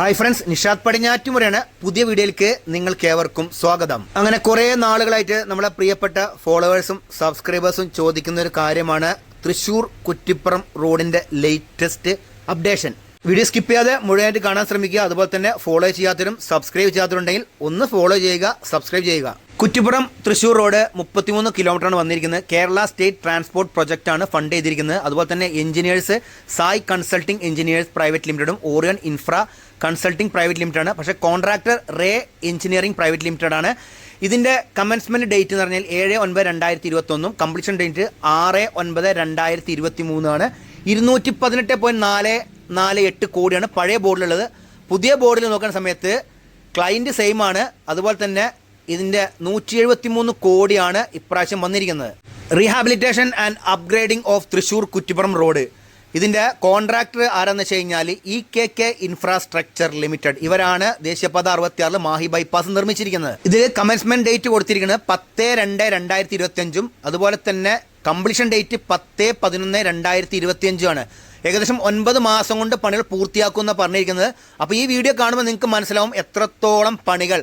Hi friends Nishad പടിഞ്ഞാറ്റുമുറയാണ് പുതിയ വീഡിയോയിലേക്ക് നിങ്ങൾക്ക് ഏവർക്കും സ്വാഗതം. അങ്ങനെ കുറേ നാളുകളായിട്ട് നമ്മളെ പ്രിയപ്പെട്ട ഫോളോവേഴ്സും സബ്സ്ക്രൈബേഴ്സും ചോദിക്കുന്ന ഒരു കാര്യമാണ് തൃശൂർ കുറ്റിപ്പുറം റോഡിന്റെ ലേറ്റസ്റ്റ് അപ്ഡേഷൻ വീഡിയോ സ്കിപ്പ് ചെയ്യാതെ മുഴുവനായിട്ട് കാണാൻ ശ്രമിക്കുക. അതുപോലെ തന്നെ ഫോളോ ചെയ്യാത്തവരും സബ്സ്ക്രൈബ് ചെയ്യാത്തവരുണ്ടെങ്കിൽ ഒന്ന് ഫോളോ ചെയ്യുക സബ്സ്ക്രൈബ് ചെയ്യുക. കുറ്റിപ്പുറം തൃശൂർ റോഡ് മുപ്പത്തിമൂന്ന് കിലോമീറ്ററാണ് വന്നിരിക്കുന്നത്. കേരള സ്റ്റേറ്റ് ട്രാൻസ്പോർട്ട് പ്രൊജക്റ്റാണ് ഫണ്ട് ചെയ്തിരിക്കുന്നത്. അതുപോലെ തന്നെ engineers Sai consulting engineers private ലിമിറ്റഡും Orion infra consulting private limited ആണ്. പക്ഷേ contractor Ray engineering private limited ആണ്. ഇതിന്റെ കമൻസ്മെന്റ് ഡേറ്റ് എന്ന് പറഞ്ഞാൽ ഏഴ് ഒൻപത് രണ്ടായിരത്തി ഇരുപത്തൊന്നും കംപ്ലീഷൻ ഡേറ്റ് ആറ് ഒൻപത് രണ്ടായിരത്തി ഇരുപത്തി മൂന്നാണ് ഇരുന്നൂറ്റി പതിനെട്ട് പോയിന്റ് നാല് നാല് എട്ട് കോടിയാണ് പഴയ ബോർഡിലുള്ളത്. പുതിയ ബോർഡിൽ നോക്കുന്ന സമയത്ത് ക്ലയന്റ് സെയിം ആണ്. അതുപോലെ തന്നെ ഇതിന്റെ നൂറ്റി എഴുപത്തി മൂന്ന് കോടിയാണ് ഇപ്രാവശ്യം വന്നിരിക്കുന്നത്. Rehabilitation and upgrading of Thrissur Kuttippuram road ഇതിന്റെ കോൺട്രാക്ടർ ആരാന്ന് വെച്ച് കഴിഞ്ഞാൽ E K K infrastructure limited. ഇവരാണ് ദേശീയപാത അറുപത്തിയാറിൽ മാഹി ബൈപ്പാസ് നിർമ്മിച്ചിരിക്കുന്നത്. ഇതിൽ കമൻസ്മെന്റ് ഡേറ്റ് കൊടുത്തിരിക്കുന്നത് പത്ത് രണ്ട് രണ്ടായിരത്തി ഇരുപത്തിയഞ്ചും അതുപോലെ തന്നെ കംപ്ലീഷൻ ഡേറ്റ് പത്ത് പതിനൊന്ന് രണ്ടായിരത്തി ഇരുപത്തിയഞ്ചുമാണ് ഏകദേശം ഒൻപത് മാസം കൊണ്ട് പണികൾ പൂർത്തിയാക്കുമെന്ന് പറഞ്ഞിരിക്കുന്നത്. അപ്പോൾ ഈ വീഡിയോ കാണുമ്പോൾ നിങ്ങൾക്ക് മനസ്സിലാവും എത്രത്തോളം പണികൾ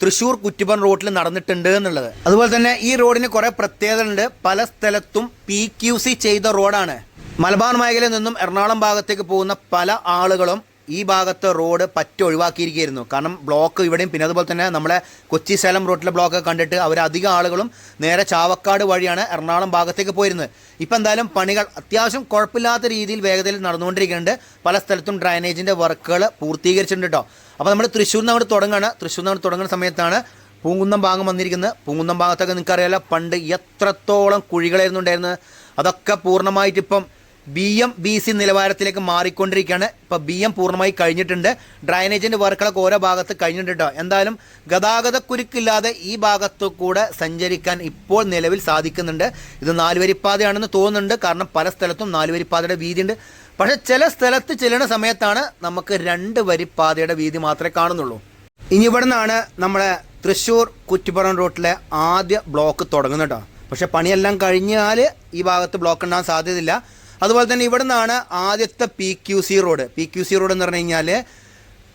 തൃശ്ശൂർ കുറ്റിപ്പുറം റോഡിൽ നടന്നിട്ടുണ്ട് എന്നുള്ളത്. അതുപോലെ തന്നെ ഈ റോഡിന് കുറേ പ്രത്യേകതകളുണ്ട്. പല സ്ഥലത്തും പി ക്യു സി ചെയ്ത റോഡാണ്. മലബാർ മേഖലയിൽ നിന്നും എറണാകുളം ഭാഗത്തേക്ക് പോകുന്ന പല ആളുകളും ഈ ഭാഗത്ത് റോഡ് പറ്റ ഒഴിവാക്കിയിരിക്കുകയായിരുന്നു. കാരണം ബ്ലോക്ക് ഇവിടെയും പിന്നെ അതുപോലെ തന്നെ നമ്മളെ കൊച്ചി സേലം റോഡിലെ ബ്ലോക്ക് കണ്ടിട്ട് അവർ അധികം ആളുകളും നേരെ ചാവക്കാട് വഴിയാണ് എറണാകുളം ഭാഗത്തേക്ക് പോയിരുന്നത്. ഇപ്പം എന്തായാലും പണികൾ അത്യാവശ്യം കുഴപ്പമില്ലാത്ത രീതിയിൽ വേഗതയിൽ നടന്നുകൊണ്ടിരിക്കുന്നുണ്ട്. പല സ്ഥലത്തും ഡ്രൈനേജിന്റെ വർക്കുകൾ പൂർത്തീകരിച്ചിട്ടുണ്ട് കേട്ടോ അപ്പോൾ നമ്മൾ തൃശ്ശൂരിൽ നിന്ന് അവിടെ തുടങ്ങുകയാണ് തൃശ്ശൂരിൽ നിന്ന് അവിടെ തുടങ്ങുന്ന സമയത്താണ് പൂങ്കുന്നം ഭാഗം വന്നിരിക്കുന്നത്. പൂങ്കുന്നം ഭാഗത്തൊക്കെ നിങ്ങൾക്കറിയാലോ പണ്ട് എത്രത്തോളം കുഴികളായിരുന്നു ഉണ്ടായിരുന്നത്. അതൊക്കെ പൂർണമായിട്ട് ഇപ്പം ബി എം ബി സി നിലവാരത്തിലേക്ക് മാറിക്കൊണ്ടിരിക്കുകയാണ്. ഇപ്പോൾ ബി എം പൂർണമായി കഴിഞ്ഞിട്ടുണ്ട്. ഡ്രൈനേജിന്റെ വർക്കുകളൊക്കെ ഓരോ ഭാഗത്ത് കഴിഞ്ഞിട്ടുണ്ട് എന്തായാലും ഗതാഗതക്കുരുക്കില്ലാതെ ഈ ഭാഗത്തു കൂടെ സഞ്ചരിക്കാൻ ഇപ്പോൾ നിലവിൽ സാധിക്കുന്നുണ്ട്. ഇത് നാലുവരിപ്പാതയാണെന്ന് തോന്നുന്നുണ്ട്. കാരണം പല സ്ഥലത്തും നാലുവരിപ്പാതയുടെ വീതിയുണ്ട്. പക്ഷേ ചില സ്ഥലത്ത് ചെല്ലുന്ന സമയത്താണ് നമുക്ക് രണ്ട് വരിപ്പാതയുടെ വീതി മാത്രമേ കാണുന്നുള്ളൂ. ഇനി ഇവിടെ നിന്നാണ് നമ്മളെ തൃശ്ശൂർ കുറ്റിപ്പുറം റൂട്ടിലെ ആദ്യ ബ്ലോക്ക് തുടങ്ങുന്നുണ്ടോ പക്ഷെ പണിയെല്ലാം കഴിഞ്ഞാൽ ഈ ഭാഗത്ത് ബ്ലോക്ക് ഉണ്ടാകാൻ സാധ്യതയില്ല. അതുപോലെ തന്നെ ഇവിടെ നിന്നാണ് ആദ്യത്തെ P Q C road P Q C road എന്ന് പറഞ്ഞു കഴിഞ്ഞാൽ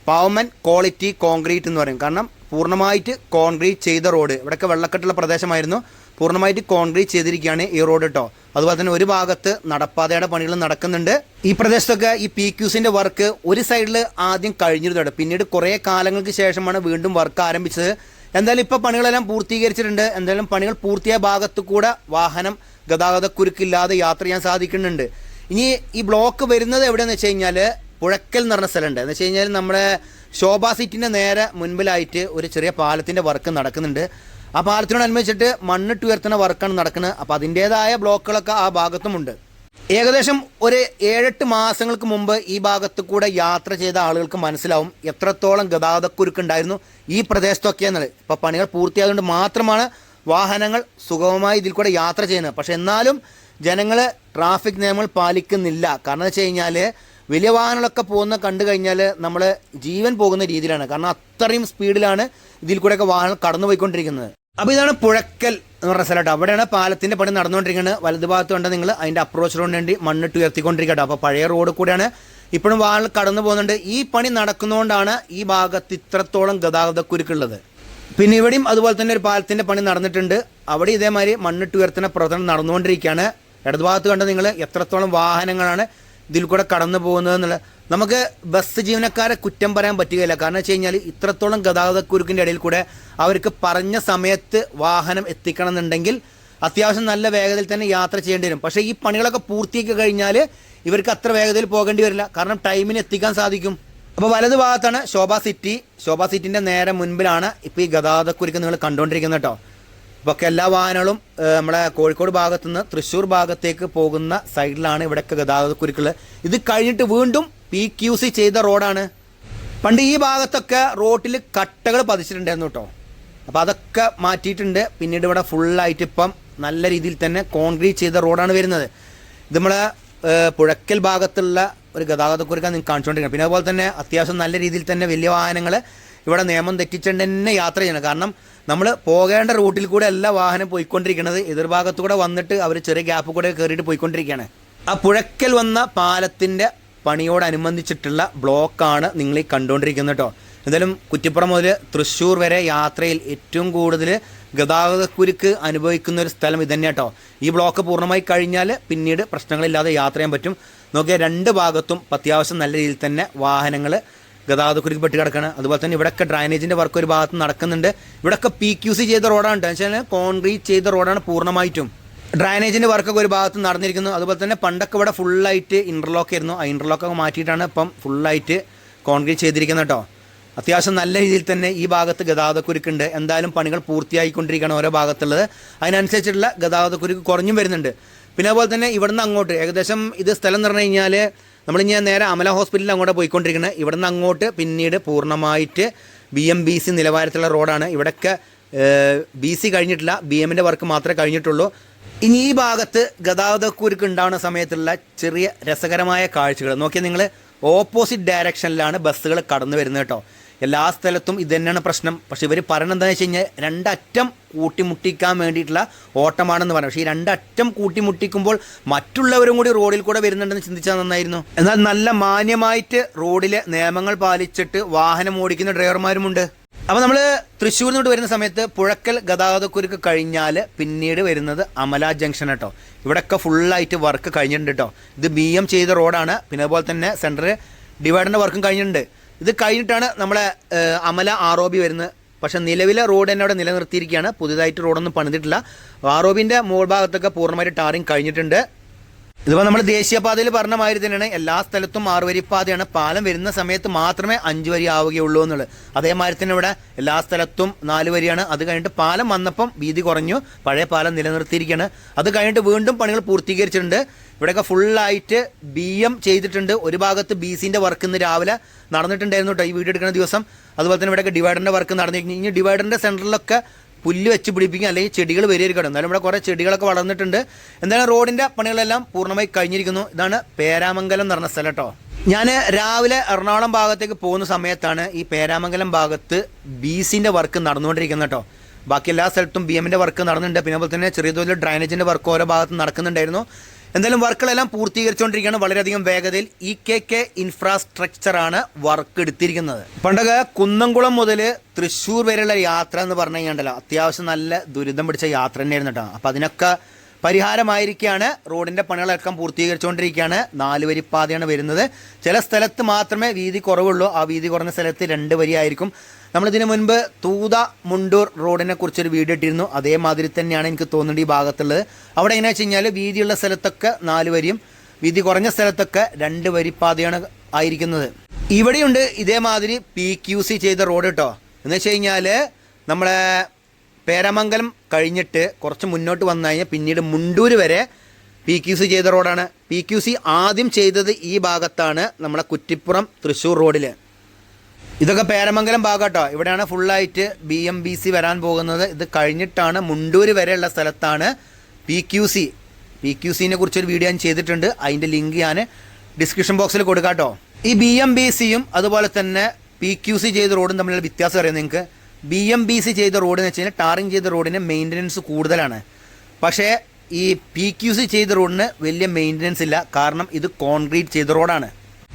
പാവമൻ ക്വാളിറ്റി കോൺക്രീറ്റ് എന്ന് പറയും. കാരണം പൂർണമായിട്ട് കോൺക്രീറ്റ് ചെയ്ത റോഡ് ഇവിടെയൊക്കെ വെള്ളക്കെട്ടുള്ള പ്രദേശമായിരുന്നു. പൂർണമായിട്ട് കോൺക്രീറ്റ് ചെയ്തിരിക്കുകയാണ് ഈ റോഡ് കേട്ടോ അതുപോലെ തന്നെ ഒരു ഭാഗത്ത് നടപ്പാതയുടെ പണികൾ നടക്കുന്നുണ്ട്. ഈ പ്രദേശത്തൊക്കെ ഈ പി ക്യൂസിന്റെ വർക്ക് ഒരു സൈഡിൽ ആദ്യം കഴിഞ്ഞിരുന്നു പിന്നീട് കുറേ കാലങ്ങൾക്ക് ശേഷമാണ് വീണ്ടും വർക്ക് ആരംഭിച്ചത്. എന്തായാലും ഇപ്പോൾ പണികളെല്ലാം പൂർത്തീകരിച്ചിട്ടുണ്ട്. എന്തായാലും പണികൾ പൂർത്തിയായ ഭാഗത്തു കൂടെ വാഹനം ഗതാഗതക്കുരുക്കില്ലാതെ യാത്ര ചെയ്യാൻ സാധിക്കുന്നുണ്ട്. ഇനി ഈ ബ്ലോക്ക് വരുന്നത് എവിടെയെന്ന് വെച്ച് കഴിഞ്ഞാൽ പുഴക്കൽ എന്ന് പറഞ്ഞ സ്ഥലമുണ്ട്. എന്ന് വെച്ച് കഴിഞ്ഞാൽ നമ്മുടെ ശോഭാ സിറ്റിന്റെ നേരെ മുൻപിലായിട്ട് ഒരു ചെറിയ പാലത്തിന്റെ വർക്ക് നടക്കുന്നുണ്ട്. ആ പാലത്തിനോട് പാലത്തിനോടനുബന്ധിച്ചിട്ട് മണ്ണിട്ട് ഉയർത്തുന്ന വർക്കാണ് നടക്കുന്നത്. അപ്പോൾ അതിന്റേതായ ബ്ലോക്കുകളൊക്കെ ആ ഭാഗത്തുമുണ്ട്. ഏകദേശം ഒരു ഏഴെട്ട് മാസങ്ങൾക്ക് മുമ്പ് ഈ ഭാഗത്ത് കൂടെ യാത്ര ചെയ്ത ആളുകൾക്ക് മനസ്സിലാവും എത്രത്തോളം ഗതാഗതക്കുരുക്കുണ്ടായിരുന്നു ഈ പ്രദേശത്തൊക്കെയെന്നുള്ളത്. ഇപ്പോൾ പണികൾ പൂർത്തിയായതുകൊണ്ട് മാത്രമാണ് വാഹനങ്ങൾ സുഗമമായി ഇതിൽ കൂടെ യാത്ര ചെയ്യുന്നത്. പക്ഷെ എന്നാലും ജനങ്ങൾ ട്രാഫിക് നിയമങ്ങൾ പാലിക്കുന്നില്ല. കാരണം എന്ന് വെച്ച് കഴിഞ്ഞാൽ വലിയ വാഹനങ്ങളൊക്കെ പോകുന്ന കണ്ടു കഴിഞ്ഞാൽ നമ്മൾ ജീവൻ പോകുന്ന രീതിയിലാണ്. കാരണം അത്രയും സ്പീഡിലാണ് ഇതിൽ കൂടെയൊക്കെ വാഹനങ്ങൾ കടന്നു പോയിക്കൊണ്ടിരിക്കുന്നത് അപ്പോൾ ഇതാണ് പുഴക്കൽ എന്ന് പറഞ്ഞ സ്ഥലം അവിടെയാണ് പാലത്തിന്റെ പണി നടന്നുകൊണ്ടിരിക്കുന്നത്. വലതുഭാഗത്ത് കണ്ട നിങ്ങൾ അപ്രോച്ച് റോഡിന് വേണ്ടി മണ്ണിട്ട് ഉയർത്തിക്കൊണ്ടിരിക്കട്ടോ അപ്പോൾ പഴയ റോഡ് കൂടെയാണ് ഇപ്പോഴും വാഹനം കടന്നു പോകുന്നുണ്ട് ഈ പണി നടക്കുന്നതുകൊണ്ടാണ് ഈ ഭാഗത്ത് ഇത്രത്തോളം ഗതാഗതക്കുരുക്കുള്ളത് പിന്നെ ഇവിടെയും അതുപോലെ തന്നെ ഒരു പാലത്തിന്റെ പണി നടന്നിട്ടുണ്ട്. അവിടെ ഇതേമാതിരി മണ്ണിട്ട് ഉയർത്തുന്ന പ്രവർത്തനം നടന്നുകൊണ്ടിരിക്കുകയാണ്. ഇടതുഭാഗത്ത് കണ്ട നിങ്ങൾ എത്രത്തോളം വാഹനങ്ങളാണ് ഇതിൽ കൂടെ കടന്നു പോകുന്നത് എന്നുള്ളത് നമുക്ക് ബസ് ജീവനക്കാരെ കുറ്റം പറയാൻ പറ്റുകയില്ല. കാരണം വെച്ച് കഴിഞ്ഞാൽ ഇത്രത്തോളം ഗതാഗതക്കുരുക്കിന്റെ ഇടയിൽ കൂടെ അവർക്ക് പറഞ്ഞ സമയത്ത് വാഹനം എത്തിക്കണം എന്നുണ്ടെങ്കിൽ അത്യാവശ്യം നല്ല വേഗതയിൽ തന്നെ യാത്ര ചെയ്യേണ്ടി വരും. പക്ഷേ ഈ പണികളൊക്കെ പൂർത്തിയാക്കി കഴിഞ്ഞാൽ ഇവർക്ക് അത്ര വേഗതയിൽ പോകേണ്ടി വരില്ല. കാരണം ടൈമിന് എത്തിക്കാൻ സാധിക്കും. അപ്പോൾ വലതു ഭാഗത്താണ് ശോഭ സിറ്റി. ശോഭ സിറ്റിന്റെ നേരെ മുൻപിലാണ് ഇപ്പോൾ ഈ ഗതാഗതക്കുരുക്ക് നിങ്ങൾ കണ്ടുകൊണ്ടിരിക്കുന്നത് കേട്ടോ. ഇപ്പോൾ എല്ലാ വാഹനങ്ങളും നമ്മളെ കോഴിക്കോട് ഭാഗത്തു നിന്ന് തൃശ്ശൂർ ഭാഗത്തേക്ക് പോകുന്ന സൈഡിലാണ് ഇവിടെയൊക്കെ ഗതാഗതക്കുരുക്കൾ ഇത് കഴിഞ്ഞിട്ട് വീണ്ടും പി ക്യു സി ചെയ്ത റോഡാണ്. പണ്ട് ഈ ഭാഗത്തൊക്കെ റോട്ടിൽ കട്ടകൾ പതിച്ചിട്ടുണ്ടായിരുന്നു കേട്ടോ. അപ്പോൾ അതൊക്കെ മാറ്റിയിട്ടുണ്ട്. പിന്നീട് ഇവിടെ ഫുള്ളായിട്ട് ഇപ്പം നല്ല രീതിയിൽ തന്നെ കോൺക്രീറ്റ് ചെയ്ത റോഡാണ് വരുന്നത്. ഇത് നമ്മളെ പുഴക്കൽ ഭാഗത്തുള്ള ഒരു ഗതാഗതക്കുരുക്കാൻ നിങ്ങൾ കാണിച്ചുകൊണ്ടിരിക്കണം. പിന്നെ അതുപോലെ തന്നെ അത്യാവശ്യം നല്ല രീതിയിൽ തന്നെ വലിയ വാഹനങ്ങൾ ഇവിടെ നിയമം തെറ്റിച്ചുകൊണ്ട് തന്നെ യാത്ര ചെയ്യണം. കാരണം നമ്മൾ പോകേണ്ട റൂട്ടിൽ കൂടെ എല്ലാ വാഹനം പോയിക്കൊണ്ടിരിക്കുന്നത് എതിർഭാഗത്തുകൂടെ വന്നിട്ട് അവർ ചെറിയ ഗ്യാപ്പ് കൂടെ കയറിയിട്ട് പോയിക്കൊണ്ടിരിക്കുകയാണ്. ആ പുഴക്കൽ വന്ന പാലത്തിന്റെ പണിയോടനുബന്ധിച്ചിട്ടുള്ള ബ്ലോക്കാണ് നിങ്ങൾ ഈ കണ്ടുകൊണ്ടിരിക്കുന്നത് കേട്ടോ. എന്തായാലും കുറ്റിപ്പുറം മുതൽ തൃശ്ശൂർ വരെ യാത്രയിൽ ഏറ്റവും കൂടുതൽ ഗതാഗതക്കുരുക്ക് അനുഭവിക്കുന്ന ഒരു സ്ഥലം ഇതുതന്നെ കേട്ടോ. ഈ ബ്ലോക്ക് പൂർണമായി കഴിഞ്ഞാൽ പിന്നീട് പ്രശ്നങ്ങളില്ലാതെ യാത്ര ചെയ്യാൻ പറ്റും. നോക്കിയാൽ രണ്ട് ഭാഗത്തും അത്യാവശ്യം നല്ല രീതിയിൽ തന്നെ വാഹനങ്ങൾ ഗതാഗതക്കുരുക്ക് പെട്ട് കിടക്കുകയാണ് അതുപോലെ തന്നെ ഇവിടെയൊക്കെ ഡ്രൈനേജിന്റെ വർക്ക് ഒരു ഭാഗത്ത് നടക്കുന്നുണ്ട്. ഇവിടെയൊക്കെ പി ക്യു സി ചെയ്ത റോഡാണ് വെച്ചാൽ കോൺക്രീറ്റ് ചെയ്ത റോഡാണ് പൂർണമായിട്ടും. ഡ്രൈനേജിന്റെ വർക്കൊക്കെ ഒരു ഭാഗത്ത് നടന്നിരിക്കുന്നു. അതുപോലെ തന്നെ പണ്ടൊക്കെ ഇവിടെ ഫുള്ളായിട്ട് ഇന്റർലോക്ക് ആയിരുന്നു. ആ ഇന്റർലോക്കൊക്കെ മാറ്റിയിട്ടാണ് ഇപ്പം ഫുള്ളായിട്ട് കോൺക്രീറ്റ് ചെയ്തിരിക്കുന്നത് കേട്ടോ അത്യാവശ്യം നല്ല രീതിയിൽ തന്നെ ഈ ഭാഗത്ത് ഗതാഗതക്കുരുക്കുണ്ട് എന്തായാലും പണികൾ പൂർത്തിയായിക്കൊണ്ടിരിക്കുകയാണ് ഓരോ ഭാഗത്തുള്ളത്. അതിനനുസരിച്ചിട്ടുള്ള ഗതാഗതക്കുരുക്ക് കുറഞ്ഞും വരുന്നുണ്ട്. പിന്നെ അതുപോലെ തന്നെ ഇവിടുന്ന് അങ്ങോട്ട് ഏകദേശം ഇത് സ്ഥലം എന്ന് പറഞ്ഞു കഴിഞ്ഞാൽ നമ്മൾ ഞാൻ നേരെ അമല ഹോസ്പിറ്റലിൽ അങ്ങോട്ട് പോയിക്കൊണ്ടിരിക്കുന്നത് ഇവിടുന്ന് അങ്ങോട്ട് പിന്നീട് പൂർണമായിട്ട് ബി എം ബി സി നിലവാരത്തിലുള്ള റോഡാണ്. ഇവിടെയൊക്കെ ബി സി കഴിഞ്ഞിട്ടില്ല ബി എമ്മിന്റെ വർക്ക് മാത്രമേ കഴിഞ്ഞിട്ടുള്ളൂ. ഇനി ഈ ഭാഗത്ത് ഗതാഗതക്കുരുക്ക് ഉണ്ടാവുന്ന സമയത്തുള്ള ചെറിയ രസകരമായ കാഴ്ചകൾ. നോക്കിയാൽ നിങ്ങൾ ഓപ്പോസിറ്റ് ഡയറക്ഷനിലാണ് ബസ്സുകൾ കടന്നു വരുന്നത് കേട്ടോ. എല്ലാ സ്ഥലത്തും ഇത് തന്നെയാണ് പ്രശ്നം. പക്ഷേ ഇവർ പറയണത് എന്താണെന്ന് വെച്ച് കഴിഞ്ഞാൽ രണ്ടറ്റം കൂട്ടിമുട്ടിക്കാൻ വേണ്ടിയിട്ടുള്ള ഓട്ടമാണെന്ന് പറഞ്ഞു പക്ഷേ ഈ രണ്ടറ്റം കൂട്ടിമുട്ടിക്കുമ്പോൾ മറ്റുള്ളവരും കൂടി റോഡിൽ കൂടെ വരുന്നുണ്ടെന്ന് ചിന്തിച്ചാൽ നന്നായിരുന്നു. എന്നാൽ നല്ല മാന്യമായിട്ട് റോഡിലെ നിയമങ്ങൾ പാലിച്ചിട്ട് വാഹനം ഓടിക്കുന്ന ഡ്രൈവർമാരുമുണ്ട്. അപ്പോൾ നമ്മൾ തൃശ്ശൂരിൽ നിന്നോട്ട് വരുന്ന സമയത്ത് പുഴക്കൽ ഗതാഗതക്കുരുക്ക് കഴിഞ്ഞാൽ പിന്നീട് വരുന്നത് അമല ജംഗ്ഷൻ കേട്ടോ. ഇവിടെയൊക്കെ ഫുള്ളായിട്ട് വർക്ക് കഴിഞ്ഞിട്ടുണ്ട് കേട്ടോ. ഇത് ബി എം ചെയ്ത റോഡാണ്. പിന്നെ അതുപോലെ തന്നെ സെന്റർ ഡിവൈഡറിന്റെ വർക്കും കഴിഞ്ഞിട്ടുണ്ട്. ഇത് കഴിഞ്ഞിട്ടാണ് നമ്മളെ അമല ആർ ഒ ബി വരുന്നത്. പക്ഷേ നിലവിലെ റോഡ് തന്നെ അവിടെ നിലനിർത്തിയിരിക്കുകയാണ്. പുതിയതായിട്ട് റോഡൊന്നും പണിതിട്ടില്ല. ആർ ഒ ബിന്റെ മുകൾ ഭാഗത്തൊക്കെ പൂർണമായിട്ട് ടാറിങ് കഴിഞ്ഞിട്ടുണ്ട്. ഇതിപ്പോൾ നമ്മൾ ദേശീയപാതയിൽ പറഞ്ഞ മാതിരി തന്നെയാണ്. എല്ലാ സ്ഥലത്തും ആറുവരിപ്പാതയാണ് പാലം വരുന്ന സമയത്ത് മാത്രമേ അഞ്ച് വരി ആവുകയുള്ളൂ എന്നുള്ളത്. അതേമാതിരി തന്നെ ഇവിടെ എല്ലാ സ്ഥലത്തും നാല് വരിയാണ്. അത് കഴിഞ്ഞിട്ട് പാലം വന്നപ്പം വീതി കുറഞ്ഞു. പഴയ പാലം നിലനിർത്തിയിരിക്കുകയാണ്. അത് കഴിഞ്ഞിട്ട് വീണ്ടും പണികൾ പൂർത്തീകരിച്ചിട്ടുണ്ട്. ഇവിടെയൊക്കെ ഫുള്ളായിട്ട് ബി എം ചെയ്തിട്ടുണ്ട്. ഒരു ഭാഗത്ത് ബി സിന്റെ വർക്ക് ഇന്ന് രാവിലെ നടന്നിട്ടുണ്ടായിരുന്നു കേട്ടോ ഈ വീഡിയോ എടുക്കുന്ന ദിവസം. അതുപോലെ തന്നെ ഇവിടെയൊക്കെ ഡിവൈഡറിന്റെ വർക്ക് നടന്നിരിക്കുന്നു. ഇനി ഡിവൈഡറിന്റെ സെന്ററിലൊക്കെ പുല്ല് വെച്ച് പിടിപ്പിക്കുക അല്ലെങ്കിൽ ചെടികൾ വരികയാണ് എന്നാലും ഇവിടെ കുറേ ചെടികളൊക്കെ വളർന്നിട്ടുണ്ട്. എന്തായാലും റോഡിന്റെ പണികളെല്ലാം പൂർണമായി കഴിഞ്ഞിരിക്കുന്നു. ഇതാണ് പേരാമംഗലം എന്ന് പറഞ്ഞ സ്ഥലം കേട്ടോ. ഞാൻ രാവിലെ എറണാകുളം ഭാഗത്തേക്ക് പോകുന്ന സമയത്താണ് ഈ പേരാമംഗലം ഭാഗത്ത് ബി സിന്റെ വർക്ക് നടന്നുകൊണ്ടിരിക്കുന്നത് കേട്ടോ. ബാക്കി എല്ലാ സ്ഥലത്തും ബി എമ്മിന്റെ വർക്ക് നടന്നിട്ടുണ്ട്. പിന്നെ അതുപോലെ തന്നെ ചെറിയ തോതിൽ ഡ്രൈനേജിന്റെ വർക്ക് ഓരോ ഭാഗത്തും നടക്കുന്നുണ്ടായിരുന്നു. എന്തായാലും വർക്കുകളെല്ലാം പൂർത്തീകരിച്ചുകൊണ്ടിരിക്കുകയാണ് വളരെയധികം വേഗതയിൽ ഇ കെ കെ ഇൻഫ്രാസ്ട്രക്ചറാണ് വർക്ക് എടുത്തിരിക്കുന്നത് പണ്ടൊക്കെ കുന്നംകുളം മുതൽ തൃശ്ശൂർ വരെയുള്ള യാത്ര എന്ന് പറഞ്ഞു കഴിഞ്ഞാൽ അത്യാവശ്യം നല്ല ദുരിതം പിടിച്ച യാത്ര തന്നെയായിരുന്നു കേട്ടോ. അപ്പോൾ അതിനൊക്കെ പരിഹാരമായിരിക്കുകയാണ്. റോഡിന്റെ പണികളൊക്കെ പൂർത്തീകരിച്ചുകൊണ്ടിരിക്കുകയാണ്. നാല് വരി പാതയാണ് വരുന്നത്. ചില സ്ഥലത്ത് മാത്രമേ വീതി കുറവുള്ളൂ. ആ വീതി കുറഞ്ഞ സ്ഥലത്ത് രണ്ട് വരിയായിരിക്കും നമ്മളിതിന് മുൻപ് തൂത മുണ്ടൂർ റോഡിനെ കുറിച്ചൊരു വീഡിയോ ഇട്ടിരുന്നു. അതേമാതിരി തന്നെയാണ് എനിക്ക് തോന്നുന്നത് ഈ ഭാഗത്തുള്ളത്. അവിടെ എങ്ങനെ വെച്ച് കഴിഞ്ഞാൽ വീതിയുള്ള സ്ഥലത്തൊക്കെ നാല് വരിയും വീതി കുറഞ്ഞ സ്ഥലത്തൊക്കെ രണ്ട് വരി പാതയാണ് ആയിരിക്കുന്നത്. ഇവിടെയുണ്ട് ഇതേമാതിരി പി ക്യു സി ചെയ്ത റോഡ് കേട്ടോ. എന്ന് വെച്ച് കഴിഞ്ഞാൽ നമ്മളെ പേരമംഗലം കഴിഞ്ഞിട്ട് കുറച്ച് മുന്നോട്ട് വന്നു കഴിഞ്ഞാൽ പിന്നീട് മുണ്ടൂർ വരെ പി ക്യു സി ചെയ്ത റോഡാണ്. പി ക്യു സി ആദ്യം ചെയ്തത് ഈ ഭാഗത്താണ് നമ്മളെ കുറ്റിപ്പുറം തൃശ്ശൂർ റോഡിൽ ഇതൊക്കെ പേരമംഗലം ഭാഗം കേട്ടോ ഇവിടെയാണ് ഫുള്ളായിട്ട് ബി എം ബി സി വരാൻ പോകുന്നത്. ഇത് കഴിഞ്ഞിട്ടാണ് മുണ്ടൂർ വരെയുള്ള സ്ഥലത്താണ് P Q C P Q സിനെ കുറിച്ചൊരു വീഡിയോ ഞാൻ ചെയ്തിട്ടുണ്ട്. അതിന്റെ ലിങ്ക് ഞാൻ ഡിസ്ക്രിപ്ഷൻ ബോക്സിൽ കൊടുക്കാട്ടോ. ഈ ബി എം ബി സിയും അതുപോലെ തന്നെ പി ക്യു സി ചെയ്ത റോഡും തമ്മിലുള്ള വ്യത്യാസം അറിയാം നിങ്ങൾക്ക്? ബി എം ബി സി ചെയ്ത റോഡ് എന്ന് വെച്ച് കഴിഞ്ഞാൽ ടാറിങ് ചെയ്ത റോഡിന് മെയിന്റനൻസ് കൂടുതലാണ്. പക്ഷേ ഈ പി ക്യു സി ചെയ്ത റോഡിന് വലിയ മെയിന്റനൻസ് ഇല്ല. കാരണം ഇത് കോൺക്രീറ്റ് ചെയ്ത റോഡാണ്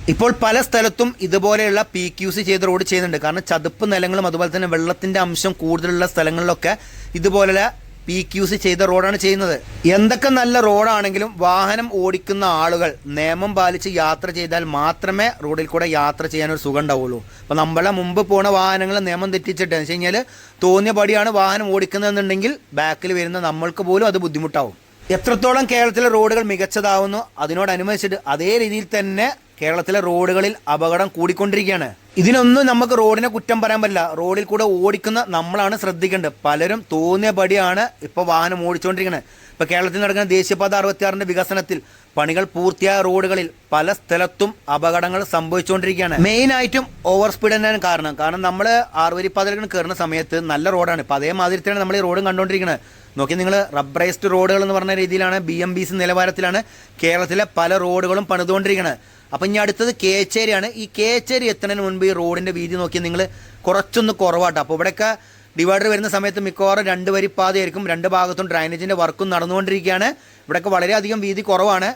ഇപ്പോൾ പല സ്ഥലത്തും ഇതുപോലെയുള്ള പി ക്യു സി ചെയ്ത റോഡ് ചെയ്യുന്നുണ്ട്. കാരണം ചതുപ്പ് നിലങ്ങളും അതുപോലെ തന്നെ വെള്ളത്തിന്റെ അംശം കൂടുതലുള്ള സ്ഥലങ്ങളിലൊക്കെ ഇതുപോലെയുള്ള പി ക്യു സി ചെയ്ത റോഡാണ് ചെയ്യുന്നത്. എന്തൊക്കെ നല്ല റോഡാണെങ്കിലും വാഹനം ഓടിക്കുന്ന ആളുകൾ നിയമം പാലിച്ച് യാത്ര ചെയ്താൽ മാത്രമേ റോഡിൽ കൂടെ യാത്ര ചെയ്യാൻ ഒരു സുഖം ഉണ്ടാവുള്ളൂ. അപ്പോൾ നമ്മളെ മുമ്പ് പോണ വാഹനങ്ങൾ നിയമം തെറ്റിച്ചിട്ട് എന്ന് വെച്ച് കഴിഞ്ഞാൽ തോന്നിയ പടിയാണ് വാഹനം ഓടിക്കുന്നതെന്നുണ്ടെങ്കിൽ ബാക്കിൽ വരുന്ന നമ്മൾക്ക് പോലും അത് ബുദ്ധിമുട്ടാവും. എത്രത്തോളം കേരളത്തിലെ റോഡുകൾ മികച്ചതാവുന്നു അതിനോടനുബന്ധിച്ചിട്ട് അതേ രീതിയിൽ തന്നെ കേരളത്തിലെ റോഡുകളിൽ അപകടം കൂടിക്കൊണ്ടിരിക്കുകയാണ്. ഇതിനൊന്നും നമുക്ക് റോഡിനെ കുറ്റം പറയാൻ പറ്റില്ല. റോഡിൽ കൂടെ ഓടിക്കുന്ന നമ്മളാണ് ശ്രദ്ധിക്കേണ്ടത്. പലരും തോന്നിയ പടിയാണ് ഇപ്പോൾ വാഹനം ഓടിച്ചുകൊണ്ടിരിക്കുന്നത്. ഇപ്പോൾ കേരളത്തിൽ നടക്കുന്ന ദേശീയപാത അറുപത്തിയാറിന്റെ വികസനത്തിൽ പണികൾ പൂർത്തിയായ റോഡുകളിൽ പല സ്ഥലത്തും അപകടങ്ങൾ സംഭവിച്ചുകൊണ്ടിരിക്കുകയാണ്. മെയിൻ ആയിട്ടും ഓവർ സ്പീഡ് തന്നെയാണ് കാരണം. കാരണം നമ്മൾ ആറുവരിപ്പാതയിലേക്ക് കയറുന്ന സമയത്ത് നല്ല റോഡാണ്. ഇപ്പോൾ അതേമാതിരി തന്നെ നമ്മൾ ഈ റോഡും കണ്ടുകൊണ്ടിരിക്കുന്നത്. നോക്കി നിങ്ങൾ റബ്ബറൈസ്ഡ് റോഡുകൾ എന്ന് പറഞ്ഞ രീതിയിലാണ് ബി എം ബി സി നിലവാരത്തിലാണ് കേരളത്തിലെ പല റോഡുകളും പണിതുകൊണ്ടിരിക്കുന്നത്. അപ്പം ഇനി അടുത്തത് കേച്ചേരിയാണ്. ഈ കേച്ചേരി എത്തുന്നതിന് മുൻപ് ഈ റോഡിന്റെ വീതി നോക്കി നിങ്ങൾ കുറച്ചൊന്ന് കുറവാട്ടോ. അപ്പോൾ ഇവിടെയൊക്കെ ഡിവൈഡർ വരുന്ന സമയത്ത് മിക്കവാറും രണ്ട് വരി പാതയായിരിക്കും. രണ്ട് ഭാഗത്തും ഡ്രൈനേജിന്റെ വർക്കും നടന്നുകൊണ്ടിരിക്കുകയാണ്. ഇവിടെയൊക്കെ വളരെയധികം വീതി കുറവാണ്.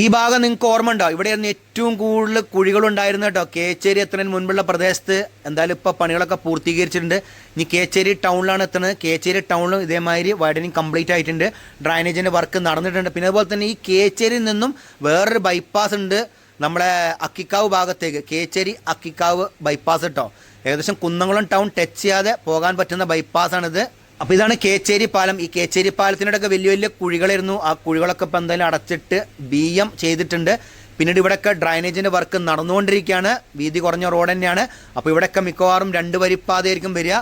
ഈ ഭാഗം നിങ്ങൾക്ക് ഓർമ്മ ഉണ്ടോ ഇവിടെയായിരുന്നു ഏറ്റവും കൂടുതൽ കുഴികളുണ്ടായിരുന്നു കേട്ടോ. കേച്ചേരി എത്തുന്നതിന് മുൻപുള്ള പ്രദേശത്ത് എന്തായാലും ഇപ്പോൾ പണികളൊക്കെ പൂർത്തീകരിച്ചിട്ടുണ്ട്. ഇനി കേച്ചേരി ടൗണിലാണ് എത്തുന്നത്. കേച്ചേരി ടൗണിലും ഇതേമാതിരി വൈഡനിങ് കംപ്ലീറ്റ് ആയിട്ടുണ്ട്. ഡ്രൈനേജിന്റെ വർക്ക് നടന്നിട്ടുണ്ട്. പിന്നെ അതുപോലെ തന്നെ ഈ കേച്ചേരിയിൽ നിന്നും വേറൊരു ബൈപ്പാസ് ഉണ്ട്. നമ്മുടെ അക്കിക്കാവ് ഭാഗത്തേക്ക് കേച്ചേരി അക്കിക്കാവ് ബൈപ്പാസ് കേട്ടോ ഏകദേശം കുന്നംകുളം ടൗൺ ടച്ച് ചെയ്യാതെ പോകാൻ പറ്റുന്ന ബൈപ്പാസാണിത് അപ്പോൾ ഇതാണ് കേച്ചേരി പാലം. ഈ കേച്ചേരി പാലത്തിനോടൊക്കെ വലിയ വലിയ കുഴികളായിരുന്നു. ആ കുഴികളൊക്കെ ഇപ്പം എന്തായാലും അടച്ചിട്ട് ബി എം ചെയ്തിട്ടുണ്ട്. പിന്നീട് ഇവിടെയൊക്കെ ഡ്രൈനേജിന്റെ വർക്ക് നടന്നുകൊണ്ടിരിക്കുകയാണ്. വീതി കുറഞ്ഞ റോഡ് തന്നെയാണ്. അപ്പോൾ ഇവിടെയൊക്കെ മിക്കവാറും രണ്ട് വരിപ്പാതയായിരിക്കും വരിക.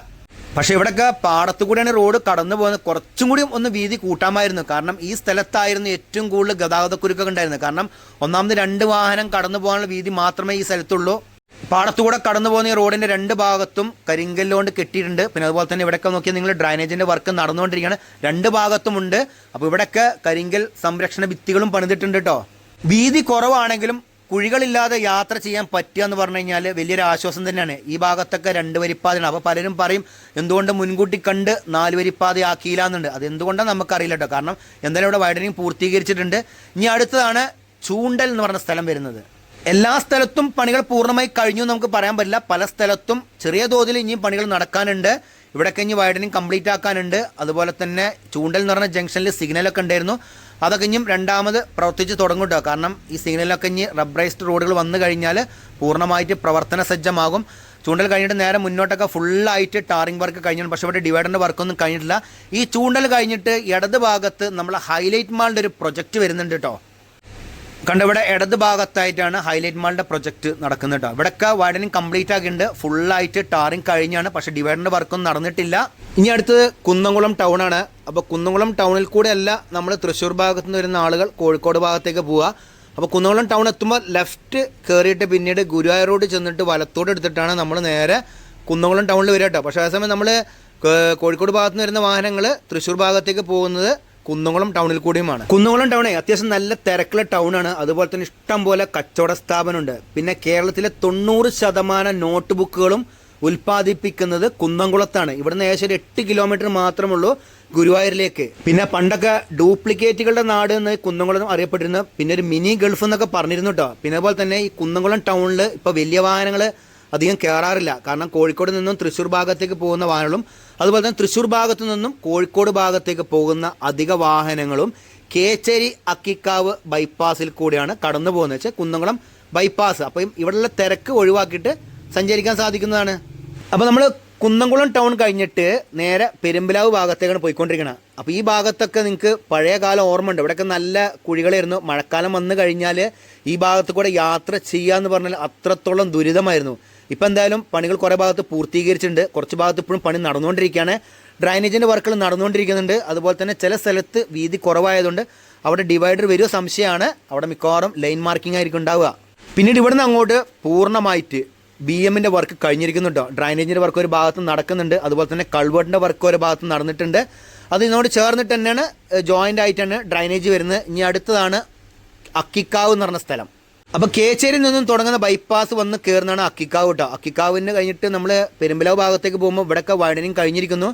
പക്ഷേ ഇവിടെയൊക്കെ പാടത്തു കൂടെയാണ് റോഡ് കടന്നു പോകുന്നത്. കുറച്ചും കൂടി ഒന്ന് വീതി കൂട്ടാമായിരുന്നു. കാരണം ഈ സ്ഥലത്തായിരുന്നു ഏറ്റവും കൂടുതൽ ഗതാഗതക്കുരുക്കൊക്കെ ഉണ്ടായിരുന്നത്. കാരണം ഒന്നാമത് രണ്ട് വാഹനം കടന്നു പോകാനുള്ള വീതി മാത്രമേ ഈ സ്ഥലത്തുള്ളൂ. പാടത്തുകൂടെ കടന്നു പോകുന്ന ഈ റോഡിന്റെ രണ്ട് ഭാഗത്തും കരിങ്കല്ലുകൊണ്ട് കെട്ടിയിട്ടുണ്ട്. പിന്നെ അതുപോലെ തന്നെ ഇവിടെയൊക്കെ നോക്കിയാൽ നിങ്ങൾ ഡ്രൈനേജിന്റെ വർക്ക് നടന്നുകൊണ്ടിരിക്കുകയാണ്. രണ്ട് ഭാഗത്തും ഉണ്ട്. അപ്പോൾ ഇവിടെയൊക്കെ കരിങ്കൽ സംരക്ഷണ ഭിത്തികളും പണിതിട്ടുണ്ട് കേട്ടോ വീതി കുറവാണെങ്കിലും കുഴികളില്ലാതെ യാത്ര ചെയ്യാൻ പറ്റുക എന്ന് പറഞ്ഞു കഴിഞ്ഞാൽ വലിയൊരു ആശ്വാസം തന്നെയാണ്. ഈ ഭാഗത്തൊക്കെ രണ്ട് വരിപ്പാതയാണ്. അപ്പോൾ പലരും പറയും എന്തുകൊണ്ട് മുൻകൂട്ടി കണ്ട് നാല് വരിപ്പാതയാക്കിയില്ല എന്നുണ്ട് അത് എന്തുകൊണ്ടാണ് നമുക്കറിയില്ല കേട്ടോ കാരണം എന്തായാലും ഇവിടെ വൈഡനിങ് പൂർത്തീകരിച്ചിട്ടുണ്ട്. ഇനി അടുത്തതാണ് ചൂണ്ടൽ എന്ന് പറഞ്ഞ സ്ഥലം വരുന്നത്. എല്ലാ സ്ഥലത്തും പണികൾ പൂർണമായി കഴിഞ്ഞു നമുക്ക് പറയാൻ പറ്റില്ല. പല സ്ഥലത്തും ചെറിയ തോതിൽ ഇനിയും പണികൾ നടക്കാനുണ്ട്. ഇവിടെ കഴിഞ്ഞ് വൈഡനിങ് കംപ്ലീറ്റ് ആക്കാനുണ്ട്. അതുപോലെ തന്നെ ചൂണ്ടൽ എന്ന് പറഞ്ഞ ജംഗ്ഷനിൽ സിഗ്നലൊക്കെ ഉണ്ടായിരുന്നു. അതൊക്കെ ഇനിയും രണ്ടാമത് പ്രവർത്തിച്ച് തുടങ്ങും കേട്ടോ കാരണം ഈ സിഗ്നലൊക്കെ ഇനി റബ്ബറൈസ്ഡ് റോഡുകൾ വന്നു കഴിഞ്ഞാൽ പൂർണമായിട്ട് പ്രവർത്തന സജ്ജമാകും. ചൂണ്ടൽ കഴിഞ്ഞിട്ട് നേരെ മുന്നോട്ടൊക്കെ ഫുള്ളായിട്ട് ടാറിംഗ് വർക്ക് കഴിഞ്ഞു പക്ഷേ ഇവിടെ ഡിവൈഡറിന്റെ വർക്കൊന്നും കഴിഞ്ഞിട്ടില്ല. ഈ ചൂണ്ടൽ കഴിഞ്ഞിട്ട് ഇടത് ഭാഗത്ത് നമ്മളെ ഹൈലൈറ്റ് മാളിന്റെ ഒരു പ്രൊജക്റ്റ് വരുന്നുണ്ട് കേട്ടോ കണ്ട ഇവിടെ ഇടത് ഭാഗത്തായിട്ടാണ് ഹൈലൈറ്റ് മാളിന്റെ പ്രൊജക്ട് നടക്കുന്നത് കേട്ടോ. ഇവിടെയൊക്കെ വൈഡനിങ് കംപ്ലീറ്റ് ആക്കിയിട്ടുണ്ട്. ഫുള്ളായിട്ട് ടാറിങ് കഴിഞ്ഞാണ്. പക്ഷേ ഡിവൈഡറിന്റെ വർക്കൊന്നും നടന്നിട്ടില്ല. ഇനി അടുത്തത് കുന്നംകുളം ടൗൺ ആണ്. അപ്പോൾ കുന്നംകുളം ടൗണിൽ കൂടെ അല്ല നമ്മൾ തൃശ്ശൂർ ഭാഗത്ത് നിന്ന് വരുന്ന ആളുകൾ കോഴിക്കോട് ഭാഗത്തേക്ക് പോവുക. അപ്പോൾ കുന്നംകുളം ടൗൺ എത്തുമ്പോൾ ലെഫ്റ്റ് കയറിയിട്ട് പിന്നീട് ഗുരുവായൂർ റോഡ് ചെന്നിട്ട് വലത്തോട് എടുത്തിട്ടാണ് നമ്മൾ നേരെ കുന്നംകുളം ടൗണിൽ വരിക കേട്ടോ. പക്ഷേ അതേസമയം നമ്മൾ കോഴിക്കോട് ഭാഗത്ത് നിന്ന് വരുന്ന വാഹനങ്ങൾ തൃശ്ശൂർ ഭാഗത്തേക്ക് പോകുന്നത് കുന്നംകുളം ടൗണിൽ കൂടിയുമാണ്. കുന്നംകുളം ടൗണേ അത്യാവശ്യം നല്ല തിരക്കുള്ള ടൗണാണ്. അതുപോലെ തന്നെ ഇഷ്ടം പോലെ കച്ചവട സ്ഥാപനമുണ്ട്. പിന്നെ കേരളത്തിലെ തൊണ്ണൂറ് ശതമാനം നോട്ട് ബുക്കുകളും ഉൽപ്പാദിപ്പിക്കുന്നത് കുന്നംകുളത്താണ്. ഇവിടുന്ന് ഏകദേശം എട്ട് കിലോമീറ്റർ മാത്രമുള്ളൂ ഗുരുവായൂരിലേക്ക്. പിന്നെ പണ്ടൊക്കെ ഡ്യൂപ്ലിക്കേറ്റുകളുടെ നാട് എന്ന് കുന്നംകുളം അറിയപ്പെട്ടിരുന്നു. പിന്നെ ഒരു മിനി ഗൾഫ് എന്നൊക്കെ പറഞ്ഞിരുന്നു കേട്ടോ പിന്നെ അതുപോലെ തന്നെ ഈ കുന്നംകുളം ടൗണിൽ ഇപ്പോൾ വലിയ വാഹനങ്ങൾ അധികം കയറാറില്ല കാരണം കോഴിക്കോട് നിന്നും തൃശ്ശൂർ ഭാഗത്തേക്ക് പോകുന്ന വാഹനങ്ങളും അതുപോലെ തന്നെ തൃശ്ശൂർ ഭാഗത്തു നിന്നും കോഴിക്കോട് ഭാഗത്തേക്ക് പോകുന്ന അധിക വാഹനങ്ങളും കേച്ചേരി അക്കിക്കാവ് ബൈപ്പാസിൽ കൂടിയാണ് കടന്നു പോകുന്നത്. വെച്ചാൽ കുന്നംകുളം ബൈപ്പാസ്. അപ്പം ഇവിടെയുള്ള തിരക്ക് ഒഴിവാക്കിയിട്ട് സഞ്ചരിക്കാൻ സാധിക്കുന്നതാണ്. അപ്പോൾ നമ്മൾ കുന്നംകുളം ടൗൺ കഴിഞ്ഞിട്ട് നേരെ പെരുമ്പലാവ് ഭാഗത്തേക്കാണ് പോയിക്കൊണ്ടിരിക്കുന്നത് അപ്പോൾ ഈ ഭാഗത്തൊക്കെ നിങ്ങൾക്ക് പഴയ കാലം ഓർമ്മയുണ്ട്. ഇവിടെയൊക്കെ നല്ല കുഴികളായിരുന്നു. മഴക്കാലം വന്നു കഴിഞ്ഞാൽ ഈ ഭാഗത്ത് കൂടെ യാത്ര ചെയ്യാന്ന് പറഞ്ഞാൽ അത്രത്തോളം ദുരിതമായിരുന്നു. ഇപ്പം എന്തായാലും പണികൾ കുറേ ഭാഗത്ത് പൂർത്തീകരിച്ചിട്ടുണ്ട്. കുറച്ച് ഭാഗത്ത് ഇപ്പോഴും പണി നടന്നുകൊണ്ടിരിക്കുകയാണ്. ഡ്രൈനേജിന്റെ വർക്കുകൾ നടന്നുകൊണ്ടിരിക്കുന്നുണ്ട്. അതുപോലെ തന്നെ ചില സ്ഥലത്ത് വീതി കുറവായതുകൊണ്ട് അവിടെ ഡിവൈഡർ വരുമോ സംശയമാണ്. അവിടെ മിക്കവാറും ലൈൻ മാർക്കിംഗ് ആയിരിക്കും ഉണ്ടാവുക. പിന്നീട് ഇവിടുന്ന് അങ്ങോട്ട് പൂർണമായിട്ട് ബി എമ്മിന്റെ വർക്ക് കഴിഞ്ഞിരിക്കുന്നുണ്ടോ. ഡ്രൈനേജിന്റെ വർക്ക് ഒരു ഭാഗത്ത് നടക്കുന്നുണ്ട്. അതുപോലെ തന്നെ കൾവേർട്ടിന്റെ വർക്ക് ഒരു ഭാഗത്ത് നടന്നിട്ടുണ്ട്. അത് ഇതിനോട് ചേർന്നിട്ട് തന്നെയാണ് ജോയിന്റ് ആയിട്ടാണ് ഡ്രൈനേജ് വരുന്നത്. ഇനി അടുത്തതാണ് അക്കിക്കാവ് എന്ന് പറഞ്ഞ സ്ഥലം. അപ്പോൾ കേച്ചേരിയിൽ നിന്നും തുടങ്ങുന്ന ബൈപ്പാസ് വന്ന് കയറുന്നതാണ് അക്കിക്കാവ് കേട്ടോ. അക്കിക്കാവിന് കഴിഞ്ഞിട്ട് നമ്മൾ പെരുമ്പലാവ് ഭാഗത്തേക്ക് പോകുമ്പോൾ ഇവിടെയൊക്കെ വൈഡനിങ് കഴിഞ്ഞിരിക്കുന്നു.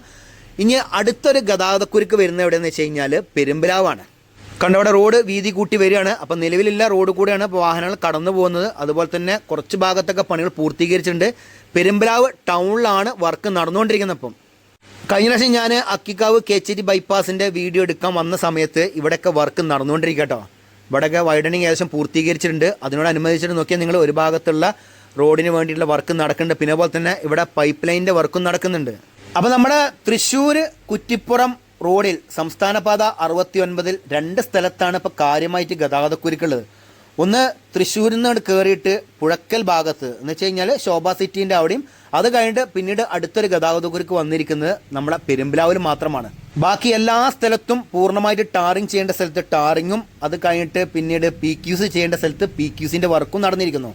ഇനി അടുത്തൊരു ഗതാഗതക്കുരുക്ക് വരുന്ന എവിടെയെന്ന് വെച്ച് കഴിഞ്ഞാൽ പെരുമ്പലാവാണ്. കണ്ടവിടെ റോഡ് വീതി കൂട്ടി വരികയാണ്. അപ്പം നിലവിലില്ല റോഡ് കൂടെയാണ് ഇപ്പോൾ വാഹനങ്ങൾ കടന്നു പോകുന്നത്. അതുപോലെ തന്നെ കുറച്ച് ഭാഗത്തൊക്കെ പണികൾ പൂർത്തീകരിച്ചിട്ടുണ്ട്. പെരുമ്പലാവ് ടൗണിലാണ് വർക്ക് നടന്നുകൊണ്ടിരിക്കുന്നത് ഇപ്പം. കഴിഞ്ഞ പ്രാവശ്യം ഞാൻ അക്കിക്കാവ് കേച്ചേരി ബൈപ്പാസിന്റെ വീഡിയോ എടുക്കാൻ വന്ന സമയത്ത് ഇവിടെയൊക്കെ വർക്ക് നടന്നുകൊണ്ടിരിക്കുക കേട്ടോ. ഇവിടെയൊക്കെ വൈഡനിങ് ഏകദേശം പൂർത്തീകരിച്ചിട്ടുണ്ട്. അതിനോടനുബന്ധിച്ചിട്ട് നോക്കിയാൽ നിങ്ങൾ ഒരു ഭാഗത്തുള്ള റോഡിന് വേണ്ടിയിട്ടുള്ള വർക്ക് നടക്കുന്നുണ്ട്. പിന്നെ പോലെ തന്നെ ഇവിടെ പൈപ്പ് ലൈനിന്റെ വർക്കും നടക്കുന്നുണ്ട്. അപ്പോൾ നമ്മുടെ തൃശ്ശൂർ കുറ്റിപ്പുറം റോഡിൽ സംസ്ഥാനപാത അറുപത്തി ഒൻപതിൽ രണ്ട് സ്ഥലത്താണ് ഇപ്പോൾ കാര്യമായിട്ട് ഗതാഗതക്കുരുക്കുള്ളത് ഒന്ന് തൃശ്ശൂരിൽ നിന്ന് കയറിയിട്ട് പുഴക്കൽ ഭാഗത്ത്. എന്ന് വെച്ച് കഴിഞ്ഞാൽ ശോഭ സിറ്റീന്റെ അവിടെയും. അത് കഴിഞ്ഞിട്ട് പിന്നീട് അടുത്തൊരു ഗതാഗതക്കുരുക്ക് വന്നിരിക്കുന്നത് നമ്മുടെ പെരുമ്പിലാവിൽ മാത്രമാണ്. ബാക്കി എല്ലാ സ്ഥലത്തും പൂർണമായിട്ട് ടാറിങ് ചെയ്യേണ്ട സ്ഥലത്ത് ടാറിങ്ങും അത് കഴിഞ്ഞിട്ട് പിന്നീട് പി ക്യൂസ് ചെയ്യേണ്ട സ്ഥലത്ത് പി ക്യൂസിന്റെ വർക്കും നടന്നിരിക്കുന്നു.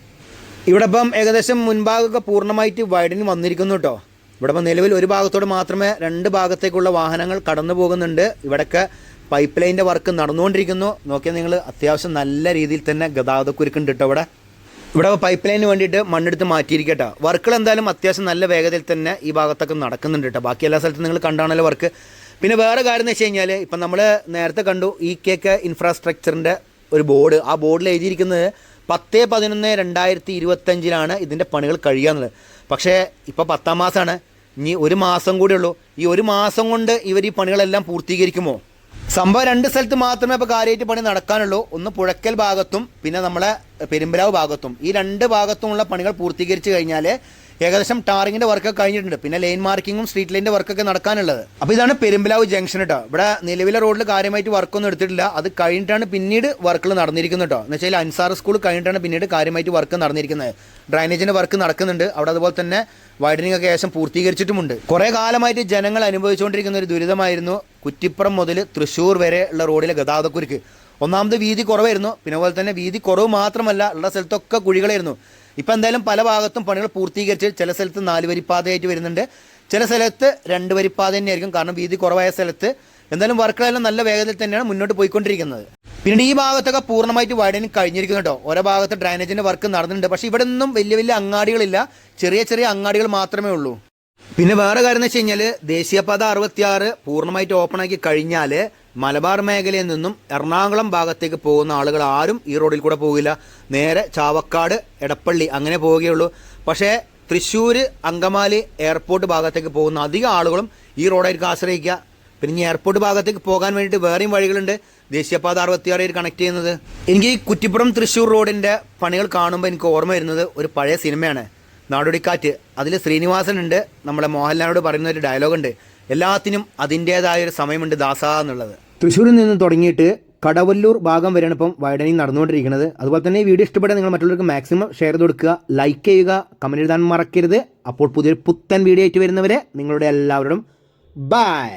ഇവിടെ ഇപ്പം ഏകദേശം മുൻഭാഗമൊക്കെ പൂർണമായിട്ട് വൈഡനിങ് വന്നിരിക്കുന്നു കേട്ടോ ഇവിടെ ഇപ്പം നിലവിൽ ഒരു ഭാഗത്തോട് മാത്രമേ രണ്ട് ഭാഗത്തേക്കുള്ള വാഹനങ്ങൾ കടന്നു പോകുന്നുണ്ട് ഇവിടെയൊക്കെ പൈപ്പ് ലൈനിന്റെ വർക്ക് നടന്നുകൊണ്ടിരിക്കുന്നു. നോക്കിയാൽ നിങ്ങൾ അത്യാവശ്യം നല്ല രീതിയിൽ തന്നെ ഗതാഗതക്കുരുക്കുണ്ട് കേട്ടോ ഇവിടെ. ഇവിടെ പൈപ്പ് ലൈനിന് വേണ്ടിയിട്ട് മണ്ണെടുത്ത് മാറ്റിയിരിക്കട്ടോ വർക്കുകൾ എന്തായാലും അത്യാവശ്യം നല്ല വേഗതയിൽ തന്നെ ഈ ഭാഗത്തൊക്കെ നടക്കുന്നുണ്ട് കേട്ടോ ബാക്കി എല്ലാ സ്ഥലത്തും നിങ്ങൾ കണ്ടാണല്ലോ വർക്ക് പിന്നെ വേറെ കാര്യം എന്ന് വെച്ച് കഴിഞ്ഞാൽ ഇപ്പം നമ്മൾ നേരത്തെ കണ്ടു ഈ കെ കെ ഇൻഫ്രാസ്ട്രക്ചറിന്റെ ഒരു ബോർഡ് ആ ബോർഡിൽ എഴുതിയിരിക്കുന്നത് പത്ത് പതിനൊന്ന് രണ്ടായിരത്തി ഇരുപത്തഞ്ചിലാണ് ഇതിന്റെ പണികൾ കഴിയാനുള്ളത് പക്ഷേ ഇപ്പോൾ പത്താം മാസമാണ് ഇനി ഒരു മാസം കൂടെ ഉള്ളൂ. ഈ ഒരു മാസം കൊണ്ട് ഇവർ ഈ പണികളെല്ലാം പൂർത്തീകരിക്കുമോ? സംഭവം രണ്ട് സ്ഥലത്ത് മാത്രമേ ഇപ്പോൾ കാര്യമായിട്ട് പണി നടക്കാനുള്ളൂ. ഒന്ന് പുഴക്കൽ ഭാഗത്തും പിന്നെ നമ്മളെ പെരുമ്പലാവ് ഭാഗത്തും. ഈ രണ്ട് ഭാഗത്തുമുള്ള പണികൾ പൂർത്തീകരിച്ച് കഴിഞ്ഞാൽ ഏകദേശം ടാറിങ്ങിന്റെ വർക്കൊക്കെ കഴിഞ്ഞിട്ടുണ്ട്. പിന്നെ ലൈൻ മാർക്കിങ്ങും സ്ട്രീറ്റ് ലൈന്റെ വർക്കൊക്കെ നടക്കാനുള്ളത്. അപ്പോൾ ഇതാണ് പെരുമ്പലാവ് ജംഗ്ഷൻ കേട്ടോ ഇവിടെ നിലവിലെ റോഡിൽ കാര്യമായിട്ട് വർക്കൊന്നും എടുത്തിട്ടില്ല. അത് കഴിഞ്ഞിട്ടാണ് പിന്നീട് വർക്കുകൾ നടന്നിരിക്കുന്നത് കേട്ടോ എന്ന് വെച്ചാൽ അൻസാർ സ്കൂൾ കഴിഞ്ഞിട്ടാണ് പിന്നീട് കാര്യമായിട്ട് വർക്ക് നടന്നിരിക്കുന്നത്. ഡ്രൈനേജിന്റെ വർക്ക് നടക്കുന്നുണ്ട്. അവിടെ അതുപോലെ തന്നെ വൈഡനിങ് ഒക്കെ ഏകദേശം പൂർത്തീകരിച്ചിട്ടുമുണ്ട്. കുറേ കാലമായിട്ട് ജനങ്ങൾ അനുഭവിച്ചുകൊണ്ടിരിക്കുന്ന ഒരു ദുരിതമായിരുന്നു. കുറ്റിപ്പുറം മുതൽ തൃശ്ശൂർ വരെ ഉള്ള റോഡിലെ ഗതാഗതക്കുരുക്ക്. ഒന്നാമത് വീതി കുറവായിരുന്നു. പിന്നെ അതുപോലെ തന്നെ വീതി കുറവ് മാത്രമല്ല ഉള്ള സ്ഥലത്തൊക്കെ കുഴികളായിരുന്നു. ഇപ്പം എന്തായാലും പല ഭാഗത്തും പണികൾ പൂർത്തീകരിച്ച് ചില സ്ഥലത്ത് നാല് വരിപ്പാതയായിട്ട് വരുന്നുണ്ട്. ചില സ്ഥലത്ത് രണ്ട് വരിപ്പാത തന്നെയായിരിക്കും. കാരണം വീതി കുറവായ സ്ഥലത്ത് എന്തായാലും വർക്കുകളെല്ലാം നല്ല വേഗത്തിൽ തന്നെയാണ് മുന്നോട്ട് പോയിക്കൊണ്ടിരിക്കുന്നത്. പിന്നീട് ഈ ഭാഗത്തൊക്കെ പൂർണമായിട്ട് വൈഡനിങ് കഴിഞ്ഞിരിക്കുന്നു കേട്ടോ. ഓരോ ഭാഗത്ത് ഡ്രൈനേജിന്റെ വർക്ക് നടന്നിട്ടുണ്ട്. പക്ഷേ ഇവിടെ ഒന്നും വലിയ വലിയ അങ്ങാടികളില്ല. ചെറിയ ചെറിയ അങ്ങാടികൾ മാത്രമേ ഉള്ളൂ. പിന്നെ വേറെ കാര്യം എന്ന് വെച്ച് കഴിഞ്ഞാൽ ദേശീയപാത അറുപത്തിയാറ് പൂർണമായിട്ട് ഓപ്പൺ ആക്കി കഴിഞ്ഞാൽ മലബാർ മേഖലയിൽ നിന്നും എറണാകുളം ഭാഗത്തേക്ക് പോകുന്ന ആളുകൾ ആരും ഈ റോഡിൽ കൂടെ പോകില്ല. നേരെ ചാവക്കാട് എടപ്പള്ളി അങ്ങനെ പോവുകയുള്ളൂ പക്ഷേ തൃശ്ശൂർ അങ്കമാലി എയർപോർട്ട് ഭാഗത്തേക്ക് പോകുന്ന അധികം ആളുകളും ഈ റോഡായിരിക്കും ആശ്രയിക്കുക. പിന്നെ എയർപോർട്ട് ഭാഗത്തേക്ക് പോകാൻ വേണ്ടിയിട്ട് വേറെയും വഴികളുണ്ട്. ദേശീയപാത അറുപത്തിയാറ് കണക്ട് ചെയ്യുന്നത്. എനിക്ക് ഈ കുറ്റിപ്പുറം തൃശ്ശൂർ റോഡിന്റെ പണികൾ കാണുമ്പോൾ എനിക്ക് ഓർമ്മ വരുന്നത് ഒരു പഴയ സിനിമയാണ്. നാടോടിക്കാറ്റ്. അതിൽ ശ്രീനിവാസൻ ഉണ്ട് നമ്മളെ മോഹൻലാലിനോട് പറയുന്ന ഒരു ഡയലോഗുണ്ട്. എല്ലാത്തിനും അതിന്റേതായ ഒരു സമയമുണ്ട് ദാസ എന്നുള്ളത്. തൃശ്ശൂരിൽ നിന്ന് തുടങ്ങിയിട്ട് കടവല്ലൂർ ഭാഗം വരെയാണ് ഇപ്പം വൈഡനിങ് നടന്നുകൊണ്ടിരിക്കുന്നത്. അതുപോലെ തന്നെ ഈ വീഡിയോ ഇഷ്ടപ്പെട്ടാൽ നിങ്ങൾ മറ്റുള്ളവർക്ക് മാക്സിമം ഷെയർ ചെയ്ത് കൊടുക്കുക ലൈക്ക് ചെയ്യുക കമന്റ് എഴുതാൻ മറക്കരുത്. അപ്പോൾ പുതിയൊരു പുത്തൻ വീഡിയോ ആയിട്ട് വരുന്നവരെ നിങ്ങളുടെ എല്ലാവരോടും ബൈ